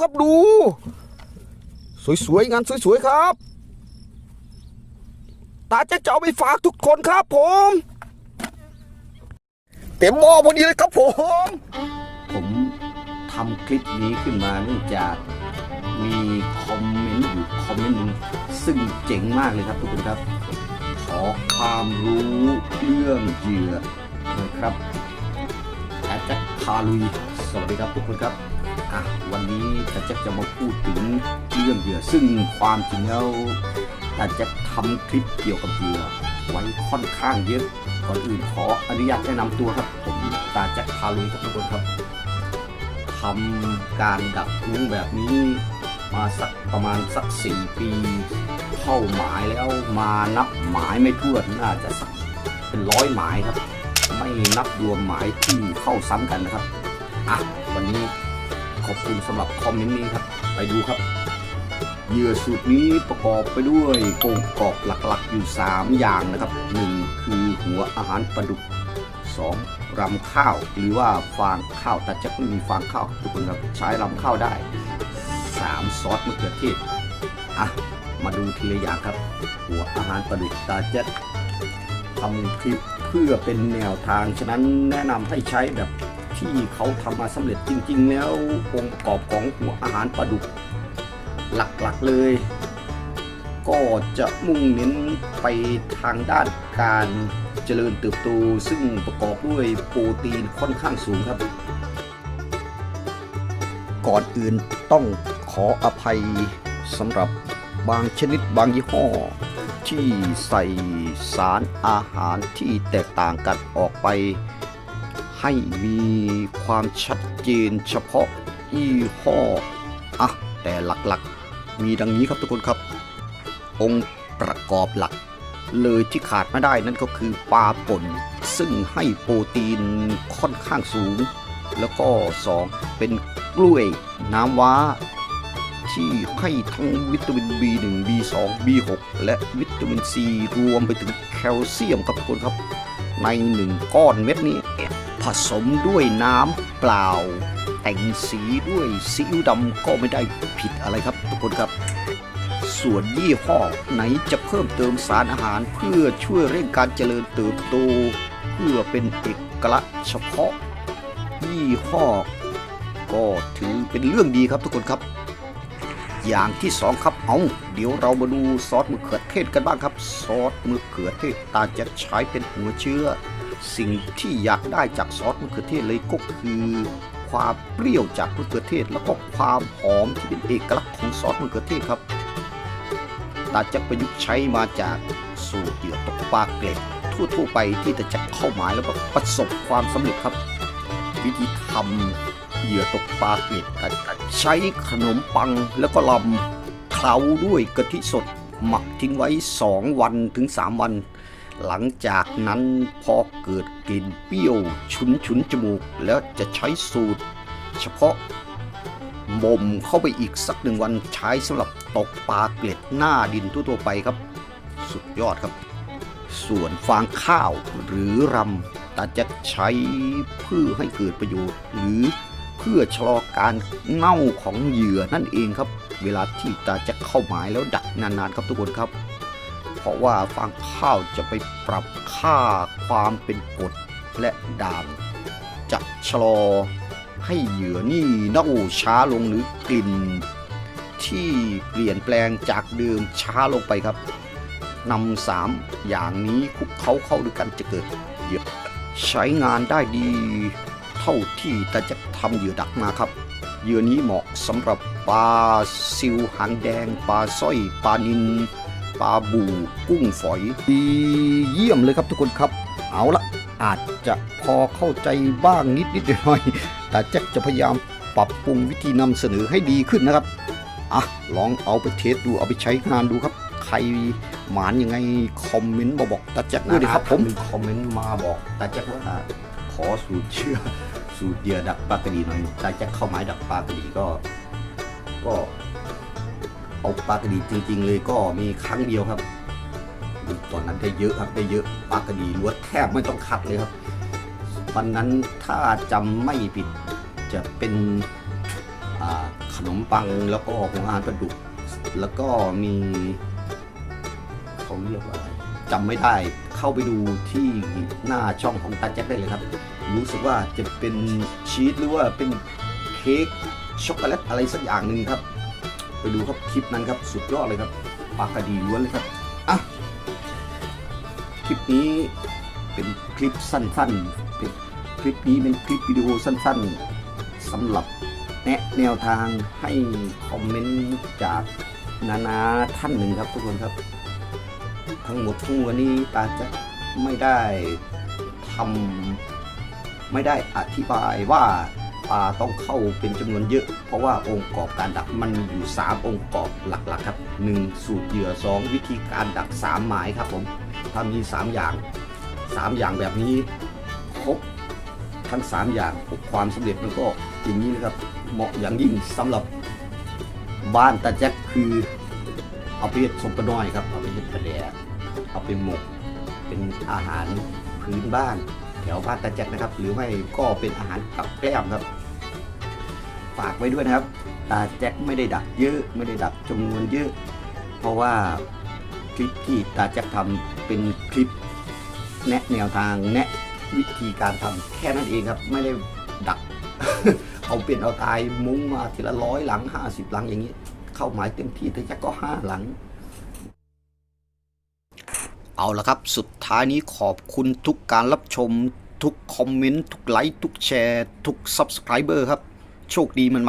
ครับดู สวยๆงานสวยๆครับ ตาจะจะเอาไปฝากทุกคนครับผม เต็มหม้อพอดีเลยครับผม ผมทำคลิปนี้ขึ้นมาเนื่องจากมีคอมเมนต์อยู่คอมเมนต์หนึ่งซึ่งเจ๋งมากเลยครับทุกคนครับ ขอความรู้เรื่องเหยื่อนะครับแอดแจ็คพาลุย สวัสดีครับทุกคนครับ อะวันนี้อาแจ็คจะมาพูดถึงเรื่องเหยื่อ ซึ่งความจริงแล้วอาแจ็คทำคลิปเกี่ยวกับเหยื่อไว้ค่อนข้างเยอะก่อนอื่นขออนุญาตแนะนำตัวครับ ผมตาแจ็คพาลุยครับทุกคนครับทำการดักกุ้งแบบนี้มาสักประมาณสักสี่ปีเข้าหมายแล้วมานับหมายไม่ทั่วนน่าจะสักเป็นร้อยหมายครับ ไม่นับรวมหมายที่เข้าซ้ำกันนะครับอะวันนี้ ขอบคุณสำหรับคอมเมนต์นี้ครับ ไปดูครับ เหยื่อสูตรนี้ประกอบไปด้วยองค์ประกอบหลักๆอยู่ 3 อย่างนะครับ 1 คือหัวอาหารปลาดุก 2. รำข้าว หรือว่าฟางข้าวแต่จะไม่มีฟางข้าวทุกคนครับใช้รำข้าวได้ 3. ซอสมะเขือเทศอะมาดูทีละอย่างครับ หัวอาหารปลาดุกตาเจ็ดทำคลิปเพื่อเป็นแนวทาง ฉะนั้นแนะนำให้ใช้แบบ ที่เขาทำมาสำเร็จจริง ๆ แล้วองค์ประกอบของหัวอาหารปลาดุกหลักๆเลย ก็จะมุ่งเน้นไปทางด้านการเจริญเติบโตซึ่งประกอบด้วยโปรตีนค่อนข้างสูงครับ ก่อนอื่นต้องขออภัยสำหรับบางชนิดบางยี่ห้อ ที่ใส่สารอาหารที่แตกต่างกันออกไป ให้มีความชัดเจนเฉพาะยี่ห้ออะแต่หลักๆ มีดังนี้ครับทุกคนครับ องค์ประกอบหลัก เลยที่ขาดไม่ได้นั่นก็คือปลาป่น ซึ่งให้โปรตีนค่อนข้างสูง แล้วก็ 2 เป็นกล้วยน้ำว้า ที่ให้ทั้งวิตามิน B1 B2 B6 และวิตามิน C รวมไปถึงแคลเซียมครับทุกคนครับ ในหนึ่งก้อนเม็ดนี้ ผสมด้วยน้ำเปล่า แต่งสีด้วยซีอิ๊วดำก็ไม่ได้ผิดอะไรครับทุกคนครับ ส่วนยี่ห้อไหนจะเพิ่มเติมสารอาหารเพื่อช่วยเร่งการเจริญเติบโต เพื่อเป็นเอกลักษณ์เฉพาะ ยี่ห้อ ก็ถือเป็นเรื่องดีครับทุกคนครับอย่างที่สองครับ เอาเดี๋ยวเรามาดูซอสมะเขือเทศกันบ้างครับ ซอสมะเขือเทศตาจะใช้เป็นหัวเชื้อ สิ่งที่อยากได้จากซอสมะเขือเทศเลยก็คือ ความเปรี้ยวจากมะเขือเทศ แล้วก็ความหอมที่เป็นเอกลักษณ์ของซอสมะเขือเทศครับตาจะประยุกต์ใช้มาจากสูตรเหยื่อตกปลาเกล็ดทั่วๆไปที่ตาจะเข้าหมายแล้วก็ประสบความสำเร็จครับ วิธีทำเหยื่อตกปลาเกล็ดกันใช้ขนมปังแล้วก็ลำเคล้าด้วยกะทิสดหมักทิ้งไว้ 2 วันถึง 3 วัน หลังจากนั้นพอเกิดกลิ่นเปรี้ยวฉุนฉุนจมูกแล้วจะใช้สูตร เฉพาะบ่มเข้าไปอีกสักหนึ่งวันใช้สำหรับตกปลาเกล็ดหน้าดินทั่วๆไปครับ สุดยอดครับ ส่วนฟางข้าวหรือรำตาจะใช้เพื่อให้เกิดประโยชน์ หรือเพื่อชะลอการเน่าของเหยื่อนั่นเองครับ เวลาที่ตาจะเข้าหมายแล้วดักนานๆครับทุกคนครับ ราะว่าฟางข้าวจะไปปรับค่าความเป็นกดและด่างจะชะลอให้เหยื่อนี่เน่าช้าลงหรือกลิ่น ที่เปลี่ยนแปลงจากเดิมช้าลงไปครับนำสามอย่างนี้คุกเขาเข้าด้วยกันจะเกิดเหยื่อใช้งานได้ดี เท่าที่แต่จะทำเหยื่อดักมาครับเหยื่อนี้เหมาะสำหรับปลาซิวหางแดงปลาสร้อยปลานิน ปลาบูกุ้งฝอยดีเยี่ยมเลยครับทุกคนครับ เอาละอาจจะพอเข้าใจบ้างนิดนิดๆหน่อยๆแต่แจ็คจะพยายามปรับปรุงวิธีนำเสนอให้ดีขึ้นนะครับอะลองเอาไปเทสดูเอาไปใช้งานดูครับ ใครหมานยังไงคอมเมนต์มาบอกตาแจ็คด้วยดิครับผมมีคอมเมนต์มาบอกตาแจ็คว่าขอสูตรเชื่อสูตรเหยื่อดักปลากระดีหน่อยตาแจ็คเข้าไม้ดักปลากระดีก็ ก็ เอาปลากระดีจริง ๆ เลยก็มีครั้งเดียวครับ ตอนนั้นได้เยอะครับได้เยอะปลากระดีล้วนแทบไม่ต้องคัดเลยครับวันนั้นถ้าจำไม่ผิดจะเป็นขนมปังแล้วก็หัวอาหารปลาดุกแล้วก็มีเขาเรียกว่าอะไรจำไม่ได้เข้าไปดูที่หน้าช่องของตาแจ็คได้เลยครับ รู้สึกว่าจะเป็นชีสหรือว่าเป็นเค้กช็อกโกแลตอะไรสักอย่างหนึ่งครับ ไปดูครับคลิปนั้นครับสุดยอดเลยครับปากกดีล้วนเลยครับอะคลิปนี้เป็นคลิปสั้นๆเป็นคลิปนี้เป็นคลิปวิดีโอสั้นๆสำหรับแนะแนวทางให้คอมเมนต์จากนานาท่านหนึ่งครับทุกคนครับ ทั้งหมดทั้งมวลนี้ตาจะไม่ได้ทำไม่ได้อธิบายว่า ปลาต้องเข้าเป็นจำนวนเยอะ เพราะว่าองค์ประกอบการดักมันมีอยู่ 3 องค์ประกอบหลักๆครับ 1. สูตรเหยื่อ 2 วิธีการดัก 3 หมายครับผมถ้ามี 3 อย่าง 3 อย่างแบบนี้ครบทั้ง 3 อย่างความสำเร็จมันก็อย่างนี้นะครับเหมาะอย่างยิ่งสำหรับบ้านตาแจ็คคือเอาไปเฮ็ดสมปะน้อยครับเอาไปเฮ็ดปลาแดกเอาไปหมก เป็นอาหารพื้นบ้าน แถวบ้านตาแจ็คนะครับ หรือไม่ก็เป็นอาหารกับแกล้มครับ ฝากไว้ด้วยนะครับ ตาแจ็คไม่ได้ดักเยอะไม่ได้ดักจำนวนเยอะ เพราะว่าคลิปที่ตาแจ็คทำเป็นคลิป แนะแนวทางแนะวิธีการทำแค่นั้นเองครับ ไม่ได้ดัก เอาเป็นเอาตายมุ้งมาทีละร้อยหลังห้าสิบหลังอย่างนี้ เข้าหมายเต็มที่แต่จะก็ห้าหลัง เอาละครับ สุดท้ายนี้ขอบคุณทุกการรับชม ทุกคอมเมนต์ ทุกไลค์ ทุกแชร์ ทุก Subscriber ครับ โชคดีมัน